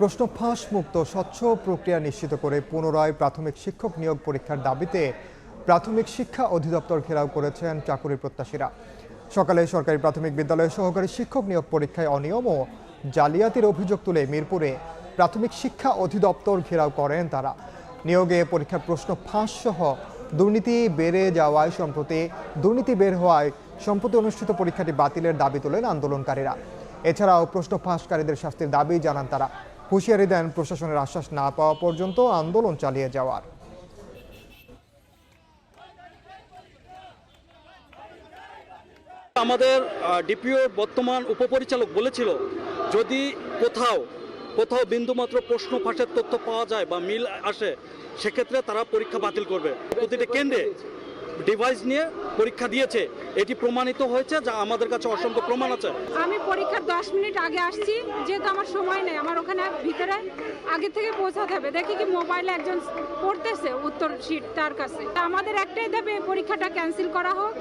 প্রশ্ন ফাঁস মুক্ত স্বচ্ছ প্রক্রিয়া নিশ্চিত করে পুনরায় প্রাথমিক শিক্ষক নিয়োগ পরীক্ষার দাবিতে প্রাথমিক শিক্ষা অধিদপ্তর ঘেরাও করেছেন চাকুরি প্রত্যাশীরা। সকালে সরকারি প্রাথমিক বিদ্যালয়ে সহকারী শিক্ষক নিয়োগ পরীক্ষায় অনিয়ম ও জালিয়াতির অভিযোগ তুলে মিরপুরে প্রাথমিক শিক্ষা অধিদপ্তর ঘেরাও করেন তারা। নিয়োগে পরীক্ষার প্রশ্ন ফাঁস সহ দুর্নীতি বেড়ে যাওয়ায় সম্প্রতি দুর্নীতি বের হওয়ায় সম্প্রতি অনুষ্ঠিত পরীক্ষাটি বাতিলের দাবি তোলেন আন্দোলনকারীরা। এছাড়াও প্রশ্ন ফাঁসকারীদের শাস্তির দাবি জানান তারা। হুঁশিয়ারি দেন প্রশাসনের আশ্বাস না পাওয়া পর্যন্ত আন্দোলন চালিয়ে যাওয়ার। আমাদের ডিপিও বর্তমান উপপরিচালক বলেছিল, যদি কোথাও কোথাও বিন্দুমাত্র প্রশ্ন ফাঁসের তথ্য পাওয়া যায় বা মিল আসে, সেক্ষেত্রে তারা পরীক্ষা বাতিল করবে। প্রতিটি কেন্দ্রে ডিভাইস নিয়ে পরীক্ষা দিয়েছে। এটি প্রমাণিত হয়েছে, যা আমাদের কাছে অসংখ্য প্রমাণ আছে। আমি পরীক্ষার দশ মিনিট আগে আসছি, যেহেতু আমার সময় নেই, আমার ওখানে ভিতরে আগে থেকে পৌঁছাতে হবে। দেখি কি মোবাইলে একজন পড়তেছে, উত্তর শিট তার কাছে। আমাদের একটাই দেবে, পরীক্ষাটা ক্যান্সেল করা হোক।